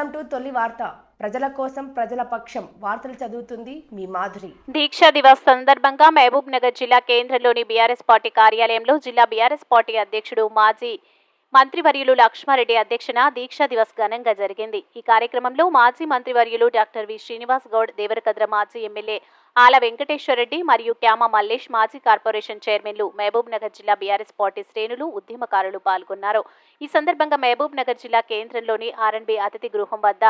Welcome to తొలి వార్త. ప్రజల కోసం ప్రజల పక్షం. వార్తలు చదువుతుంది మీ మాధురి. దీక్షా దివస్ సందర్భంగా మహబూబ్ నగర్ జిల్లా కేంద్రంలోని బీఆర్ఎస్ పార్టీ కార్యాలయంలో జిల్లా బీఆర్ఎస్ పార్టీ అధ్యక్షుడు మాజీ మంత్రివర్యులు లక్ష్మారెడ్డి అధ్యక్షన దీక్షా దివస్ ఘనంగా జరిగింది. ఈ కార్యక్రమంలో మాజీ మంత్రివర్యులు డాక్టర్ వి. శ్రీనివాస్ గౌడ్ దేవరకద్ర మాజీ ఎమ్మెల్యే ఆల వెంకటేశ్వరరెడ్డి మరియు క్యామ మల్లేష్ మాజీ కార్పొరేషన్ చైర్మన్లు మహబూబ్ నగర్ జిల్లా బీఆర్ఎస్ పార్టీ శ్రేణులు ఉద్యమకారులు పాల్గొన్నారు. ఈ సందర్భంగా మహబూబ్ నగర్ జిల్లా కేంద్రంలోని ఆర్ఎన్బి అతిథి గృహం వద్ద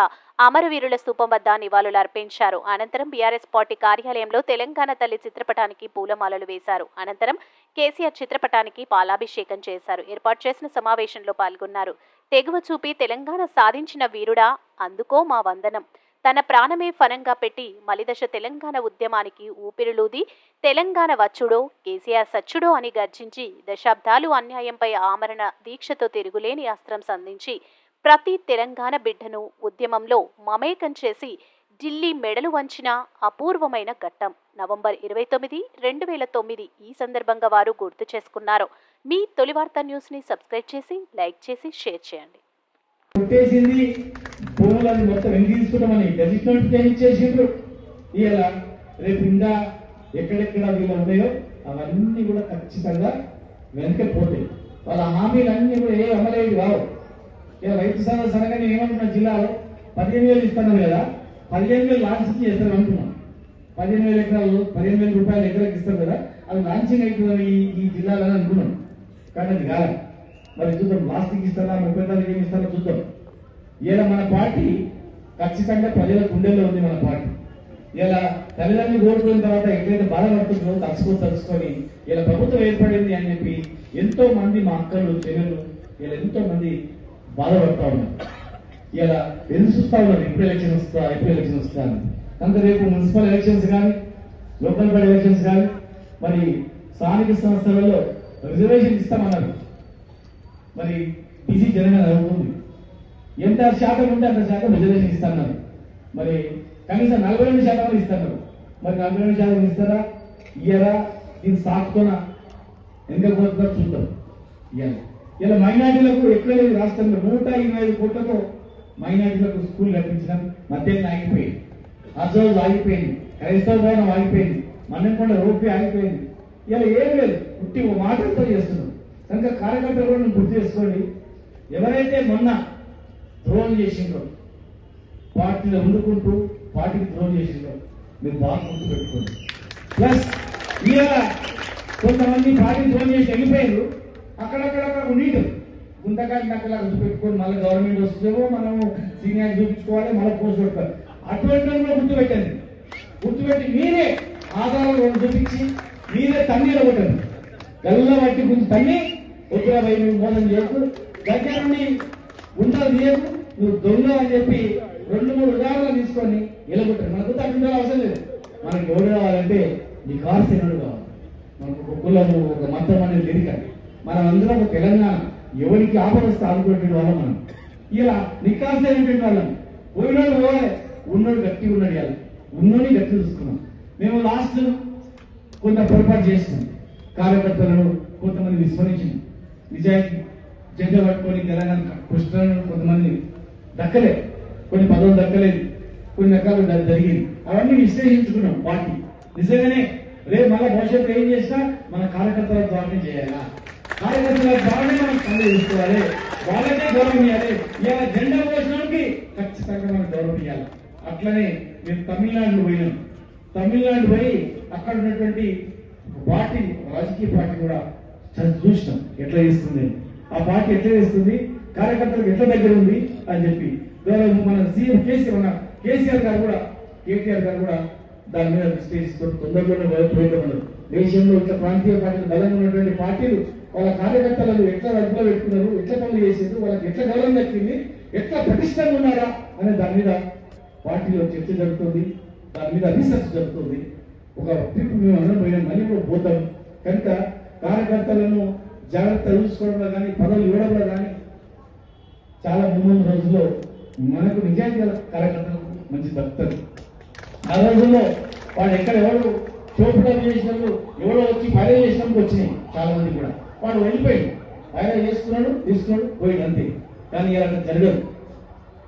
అమరవీరుల స్థూపం వద్ద నివాళులు అర్పించారు. అనంతరం బీఆర్ఎస్ పార్టీ కార్యాలయంలో తెలంగాణ తల్లి చిత్రపటానికి పూలమాలలు వేశారు. అనంతరం కేసీఆర్ చిత్రపటానికి పాలాభిషేకం చేశారు. ఏర్పాటు చేసిన సమావేశంలో పాల్గొన్నారు. తెగువ చూపి తెలంగాణ సాధించిన వీరుడా అందుకో మా వందనం. తన ప్రాణమే ఫలంగా పెట్టి మలిదశ తెలంగాణ ఉద్యమానికి ఊపిరిలూది తెలంగాణ వచ్చుడో కేసీఆర్ సచ్చుడో అని గర్జించి దశాబ్దాలు అన్యాయంపై ఆమరణ దీక్షతో తిరుగులేని అస్త్రం సంధించి ప్రతి తెలంగాణ బిడ్డను ఉద్యమంలో మమేకం చేసి ఢిల్లీ మెడలు వంచిన అపూర్వమైన ఘట్టం. నవంబర్ ఇరవై తొమ్మిది రెండు వేల తొమ్మిది ఈ సందర్భంగా వారు గుర్తు చేసుకున్నారు. మీ తొలి వార్తా న్యూస్ని సబ్స్క్రైబ్ చేసి లైక్ చేసి షేర్ చేయండి. భూములని మొత్తం ఎన్ని తీసుకుంటామని డెవలప్మెంట్ ప్లాన్ ఇచ్చేసిండ్రు ఇలా రేపు ఇందా ఎక్కడెక్కడ వీళ్ళు ఉన్నాయో అవన్నీ కూడా ఖచ్చితంగా వెనక పోతాయి. వాళ్ళ హామీలన్నీ కూడా ఏ అమలేవి కావు ఇలా రైతు సదస్సు అనగా నేను ఏమంటున్నా జిల్లాలో? పదిహేను వేలు ఇస్తాను కదా పదిహేను వేలు లాంచింగ్ చేస్తారు అనుకున్నాం పదిహేను వేల ఎకరాలు పదిహేను వేల రూపాయలు ఎకరాకి ఇస్తారు కదా అది లాంచింగ్ అవుతుందని ఈ జిల్లాలో అనుకున్నాం. కానీ అది కాదు. మరి చూద్దాం లాస్ట్కి ఇస్తారా ముప్పై తారీఖు ఏమి ఇస్తారో చూద్దాం. ఇలా మన పార్టీ ఖచ్చితంగా ప్రజల గుండెల్లో ఉంది మన పార్టీ. ఇలా తల్లిదండ్రులు కోరుకున్న తర్వాత ఎట్లయితే బాధపడుతుందో తలుచుకొని తలుచుకొని ఇలా ప్రభుత్వం ఏర్పడింది అని చెప్పి ఎంతో మంది మా అక్కలు చెల్లెలు ఇలా ఎంతో మంది బాధపడతా ఉన్నారు. ఇలా ఎదురు చూస్తా ఉన్నారు ఎప్పుడు ఎలక్షన్ వస్తా ఎప్పుడు ఎలక్షన్ వస్తా అని. అంత రేపు మున్సిపల్ ఎలక్షన్స్ కానీ లోకల్ బడ్ ఎలక్షన్స్ కానీ మరి స్థానిక సంస్థలలో రిజర్వేషన్ ఇస్తామన్నారు. మరి బీసీ జనగణ అవుతుంది. ఎంత శాతం ఉంటే అంత శాతం రిజర్వేషన్ ఇస్తున్నారు మరి కనీసం నలభై రెండు శాతం ఇస్తున్నారు మరి నలభై రెండు శాతం ఇస్తారా? ఇయరా దీన్ని సాకుతోన? ఎంత పోతున్నారు చూద్దాం. ఇయ్యాలి. ఇలా మైనార్టీలకు ఎక్కడ లేదు రాష్ట్రంలో. నూట ఇరవై ఐదు కోట్లతో మైనార్టీలకు స్కూల్ కల్పించడం మధ్యలో ఆగిపోయింది. అజోజ్ ఆగిపోయింది. క్రైస్తవ భవనం ఆగిపోయింది. మన్నెంకొండ రోడ్డు ఆగిపోయింది. ఇలా ఏం లేదు. పుట్టి ఓ మాటలతో చేస్తున్నాం. కనుక కార్యకర్తలు కూడా గుర్తు చేసుకోండి. ఎవరైతే మొన్న ద్రోహం చేసిండ్రో. పార్టీని ఉండుకుంటూ పార్టీకి ద్రోహం చేసిండ్రో. మీరు బాగా గుర్తు పెట్టుకోండి. ప్లస్ ఇవాళ కొంతమంది పార్టీ ద్రోహం చేసి వెళ్ళిపోయారు అక్కడక్కడ ఉండి గుంతకాయ అక్కడ గుర్తు పెట్టుకొని మళ్ళీ గవర్నమెంట్ వస్తుందేమో మనము సీనియర్ చూపించుకోవాలి మళ్ళీ పోస్ట్ పెడతారు. అటువంటి కూడా గుర్తు పెట్టండి గుర్తుపెట్టి మీరే ఆధారాలు చూపించి మీరే తన్నీలో కొట్టండి. గల్ల బట్టి కొంచెం తన్ని వద్దురా భయ్ మోసం చేయకు. దగ్గర నుండి ఉండలు తీయకు నువ్వు దొంగ అని చెప్పి రెండు మూడు ఉదాహరణలు తీసుకొని నిలబెట్టారు. మనకు అటువంటి అవసరం లేదు. మనకి ఎవరు కావాలంటే నీ కారు కావాలి. మనకు ఒక కులము ఒక మతం అనేది లేదు కానీ. మనం అందరం ఒక తెలంగాణ ఎవరికి ఆపద వస్తే వాళ్ళం మనం. ఇలా నికాసైనటువంటి వాళ్ళం. పోయినోడు పోవాలి ఉన్నోడు గట్టి ఉన్నాడు ఇవాళ ఉన్నోని గట్టి చూసుకున్నాం. మేము లాస్ట్ కొంత పొరపాటు చేసినాం. కార్యకర్తలను కొంతమంది విస్మరించింది నిజాయితీ జెండా పట్టుకొని తెలంగాణ కృష్ణ కొంతమంది దక్కలేదు కొన్ని పదవులు దక్కలేదు. కొన్ని రకాలు జరిగింది. అవన్నీ విశ్లేషించుకున్నాం వాటి నిజంగానే రేపు మళ్ళీ భవిష్యత్తులో ఏం చేసినా మన కార్యకర్తల ద్వారానే చేయాలా? కార్యకర్తల ద్వారానే మనం పనులు చేసుకోవాలి. వాళ్ళకే గౌరవం ఇవ్వాలి. ఇలా జెండా పోసినోడికి ఖచ్చితంగా మనం గౌరవం ఇవ్వాలి. అట్లనే మేము తమిళనాడు పోయినాం. తమిళనాడు పోయి అక్కడ ఉన్నటువంటి పార్టీ రాజకీయ పార్టీ కూడా చూసినాం. ఎట్లా చేస్తుంది అని. ఆ పార్టీ ఎట్లా చేస్తుంది? కార్యకర్తలకు ఎట్లా దగ్గర ఉంది? అని చెప్పి. మన సీఎం కేసీఆర్ ఉన్న కేసీఆర్ గారు కూడా కేటీఆర్ గారు కూడా దాని మీద స్టేజ్ తొందరలోనే పోయినారు దేశంలో ఇట్లా ప్రాంతీయ పార్టీలు బలంగా ఉన్నటువంటి పార్టీలు వాళ్ళ కార్యకర్తలను ఎట్లా అదుపులో పెట్టుకున్నారు? ఎట్లా పనులు చేసేది వాళ్ళకి ఎట్లా గౌరవం దక్కింది? ఎట్లా ప్రతిష్టంగా ఉన్నారా? అనే దాని మీద పార్టీలో చర్చ జరుగుతుంది. దాని మీద రీసెర్చ్ జరుగుతుంది. ఒక ట్రిప్ మేము అందరం పోయినాం. మళ్ళీ కూడా పోతాం. కనుక కార్యకర్తలను జాగ్రత్త చూసుకోవడంలో కానీ పదవులు ఇవ్వడంలో కానీ చాలా ముందు రోజుల్లో మనకు నిజాయితీ కార్యకర్తలకు మంచి దక్కుతుంది. ఆ రోజుల్లో వాడు ఎక్కడ ఎవరు చోపుడం చేసినప్పుడు ఎవరో వచ్చి ఫైర్ చేసినప్పుడు వచ్చినాయి చాలా మంది కూడా. వాడు వెళ్ళిపోయాడు. ఫైర్ చేసుకున్నాడు తీసుకున్నాడు పోయాడు అంతే. కానీ ఇలా జరగదు.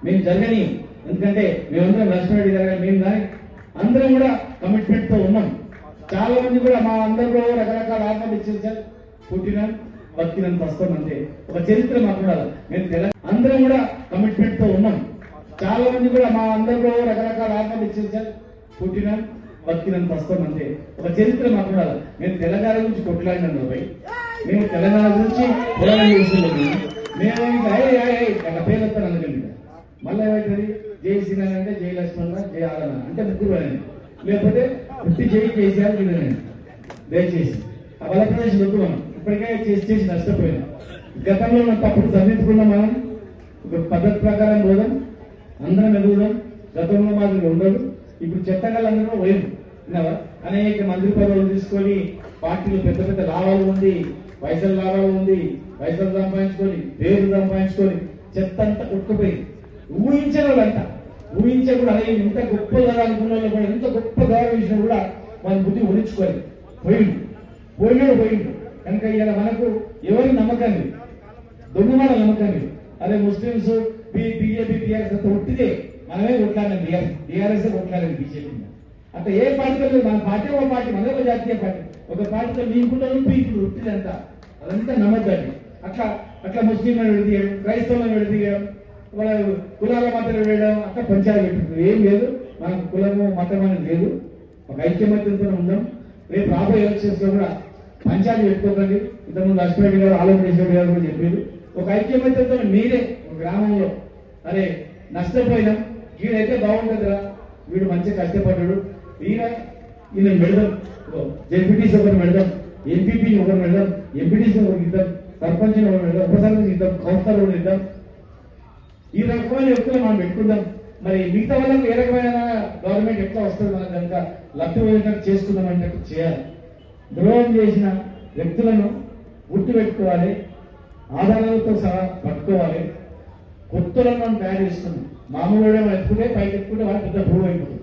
మేము జరగని ఎందుకంటే మేమందరం లక్ష్మణరెడ్డి గారు మేము కానీ అందరం కూడా కమిట్మెంట్తో ఉన్నాం. చాలా మంది కూడా మా అందరిలో రకరకాల ఆత్మవిశ్వాసాలు పుట్టినారు బతికినంత వస్తాం అంతే. ఒక చరిత్ర మాకు ఉండాలి మేము తెలంగాణ అందరం కూడా కమిట్మెంట్తో ఉన్నాం. చాలా మంది కూడా మా అందరిలో రకరకాల ఆత్మవిశ్వాసాలు పుట్టినాం బతికినంత వస్తాం అంతే. ఒక చరిత్ర మాకు ఉండాలి మేము తెలంగాణ గురించి కొట్లాడినాం పోయి మేము తెలంగాణ గురించి పోరాటం మేము ఇంకా పేరు వస్తాను అందుకండి మళ్ళీ ఏమవుతుంది జై శ్రీనారాయణ అంటే జై లక్ష్మణ జై ఆదరణ అంటే ముగ్గురు అని లేకపోతే పుట్టి జై కేసీఆర్ దయచేసి. ఆ బలప్రదేశ్ వద్దు మనం. ఇప్పటికే చేసి చేసి నష్టపోయినాం గతంలో మనం తప్పుడు సరిదిద్దుకున్నాం మనం. ఒక పద్ధతి ప్రకారం పోదాం అందరం ఎదుగుదాం. గతంలో మాదిరి ఉండదు. ఇప్పుడు చెత్తగాళ్ళందరూ పోయింది విన్నావా? అనేక మంత్రి పదవులు తీసుకొని పార్టీలు పెద్ద పెద్ద లాభాలు ఉంది పైసలు లాభాలు ఉంది పైసలు సంపాదించుకొని పేరు సంపాదించుకొని చెత్త అంతా కొట్టుకుపోయింది. ఊహించని ఊహించే కూడా అదే ఇంత గొప్ప కదా అనుకున్న కూడా ఎంత గొప్ప గౌరవించినా కూడా మన బుద్ధి ఊహించుకోలేదు పోయిండు. పోయినాడు పోయిండు. కనుక ఇలా మనకు ఎవరి నమ్మకం లేదు. దొంగమాన నమ్మకం లేదు. అదే ముస్లింస్ బీజేపీ టీఆర్ఎస్ అంత ఉట్టితే మనమే కొట్లాడండి బీఆర్ఎస్ టీఆర్ఎస్ కొట్లాడలేదు బీజేపీ అట్లా ఏ పార్టీతో లేదు. మన పార్టీ ఒక పార్టీ మన ఒక జాతీయ పార్టీ. ఒక పార్టీతో నీకుంటే నువ్వు ఇప్పుడు ఒట్టిదంతా అదంతా నమ్మద్దండి అట్లా అట్లా ముస్లింలను విడదీయడం క్రైస్తవులను విడదీయడం వాళ్ళ కులాల మతాలు వేయడం అట్లా పంచాయతీ పెట్టుకుంటారు. ఏం లేదు. మనకు కులము మతం అనేది లేదు. ఒక ఐక్యమత్యంతో ఉందాం రేపు రాబోయే ఎలక్షన్స్లో కూడా పంచాయతీ పెట్టుకోకండి. ఇంతకుముందు లక్ష్మణ్ గారు ఆలోచన గారు కూడా చెప్పారు. ఒక ఐక్యమత్యంతో మీరే ఒక గ్రామంలో అరే నష్టపోయినాం. వీడైతే బాగుంటుందిరా. వీడు మంచిగా కష్టపడ్డాడు. ఈయన ఈయన మెడదాం. జడ్పీటీసీ ఒకరు మెడదాం. ఎంపీపీ ఒకరు మెడదాం. ఎంపీటీసీ ఒకరికి ఇద్దాం సర్పంచ్ ఒకరు మెడదాం. ఉప సర్పంచ్ ఇద్దాం కౌన్సిలర్ ఒకరు ఇద్దాం ఈ రకమైన వ్యక్తులు మనం పెట్టుకుందాం. మరి మిగతా వాళ్ళకి ఏ రకమైన గవర్నమెంట్ ఎట్లా వస్తుంది? మనం కనుక లబ్ధి చేసుకుందాం అంటే చేయాలి. ద్రోహం చేసిన వ్యక్తులను గుర్తుపెట్టుకోవాలి. ఆధారాలతో సహా పట్టుకోవాలి. కొత్తలను మనం తయారు చేసుకున్నాం మామూలు మనం ఎత్తుకుంటే పైకి ఎత్తుకుంటే వాళ్ళు పెద్ద ప్రూవ్ అయిపోతుంది.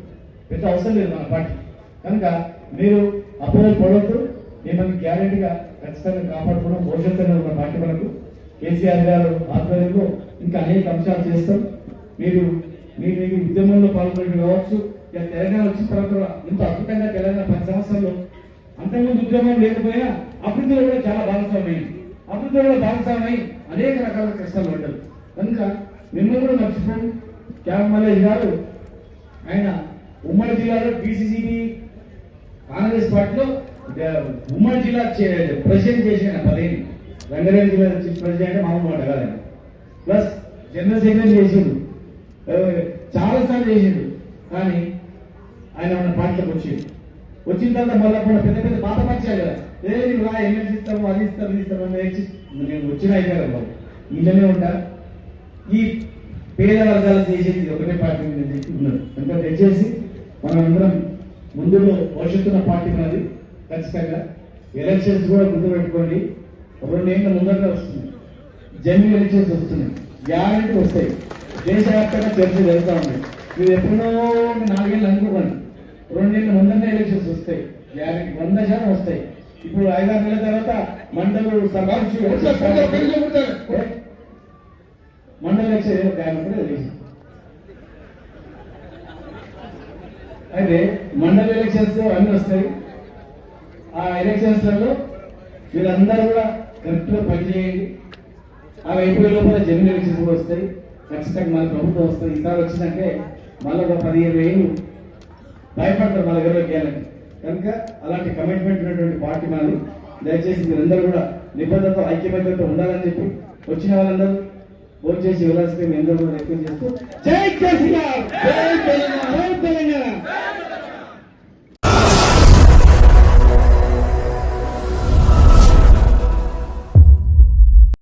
పెద్ద అవసరం లేదు మన పార్టీ. కనుక మీరు అపోహలు పడవద్దు మిమ్మల్ని గ్యారెంటీగా ఖచ్చితంగా కాపాడుకోవడం భవిష్యత్తులో ఉన్న పార్టీ మనకు కేసీఆర్ గారు ఆధ్వర్యంలో ఇంకా అనేక అంశాలు చేస్తాం. మీరు మీరు మీ ఉద్యమంలో పాల్గొని కావచ్చు. ఇక తెలంగాణ వచ్చిన తర్వాత ఇంత అద్భుతంగా తెలంగాణ పది సంవత్సరాల్లో అంతకుముందు ఉద్యోగం లేకపోయినా అభివృద్ధిలో కూడా చాలా భాగస్వామ్యం అభివృద్ధిలో కూడా భాగస్వామై. అనేక రకాల కష్టాలు పడ్డారు. కనుక మిమ్మల్ని కూడా మర్చిపోయి క్యాబ్ మల్లయ్య గారు ఆయన ఉమ్మడి జిల్లాలో బీసీసీబీ కాంగ్రెస్ పార్టీలో ఉమ్మడి జిల్లా ప్రెసిడెంట్ చేసిన పదేళ్ళు రంగారెడ్డి జిల్లా ప్రెసిడెంట్ అంటే మామూలు మాట కాదు ప్లస్ జనరల్ సెక్రటరీ చేసిండు. చాలాసార్లు చాలా సార్లు చేసిండు. కానీ ఆయన మన పార్టీలోకి వచ్చిండు. వచ్చిన తర్వాత మళ్ళీ కూడా పెద్ద పెద్ద బాధ పరిచయాలు కదా. ఏ నువ్వు రా ఎమ్మెల్సీ ఇస్తాము అది ఇస్తాము ఇది ఇస్తాము అని నేను వచ్చిన అయితే బాబు. ఇంట్లోనే ఉంటా. ఈ పేద వర్గాలు చేసేది ఒకటే పార్టీ నేను చెప్పి ఉన్నారు కనుక దయచేసి మనం ముందులో భవిష్యత్తున్న పార్టీ మనది. ఖచ్చితంగా ఎలక్షన్స్ కూడా గుర్తుపెట్టుకోండి రెండేళ్ళ ముందరగా వస్తుంది. జన్యు ఎలక్షన్స్ వస్తున్నాయి. గ్యారంటీ వస్తాయి. దేశవ్యాప్తంగా చర్చ జరుగుతూ ఉన్నాయి. మీరు ఎప్పుడో నాలుగేళ్ళు అనుకోకండి. రెండేళ్ళ ముందరనే ఎలక్షన్స్ వస్తాయి. గ్యారంటీ వంద శాతం వస్తాయి. ఇప్పుడు ఐదారు నెలల తర్వాత మండలు మండల ఎలక్షన్ అయితే మండల ఎలక్షన్స్ అన్ని వస్తాయి. ఆ ఎలక్షన్స్లలో వీళ్ళందరూ కూడా కరెక్ట్గా పనిచేయండి ఆ అయిపోయే లోపల జనరల్ ఎలక్షన్స్ కూడా వస్తాయి. ఖచ్చితంగా మన ప్రభుత్వం వస్తుంది. ఈసారి వచ్చిందంటే మళ్ళీ ఒక పదిహేను ఏళ్ళు భయపడతారు మన దగ్గర చేయాలని కనుక అలాంటి కమిట్మెంట్ ఉన్నటువంటి పార్టీ మాది. దయచేసి మీరందరూ కూడా నిబంధనతో ఐక్యమత్యంతో ఉండాలని చెప్పి వచ్చిన వాళ్ళందరూ ఫోన్ చేసి వెళ్ళాల్సిందే మీ అందరూ కూడా రిక్వెస్ట్ చేస్తూ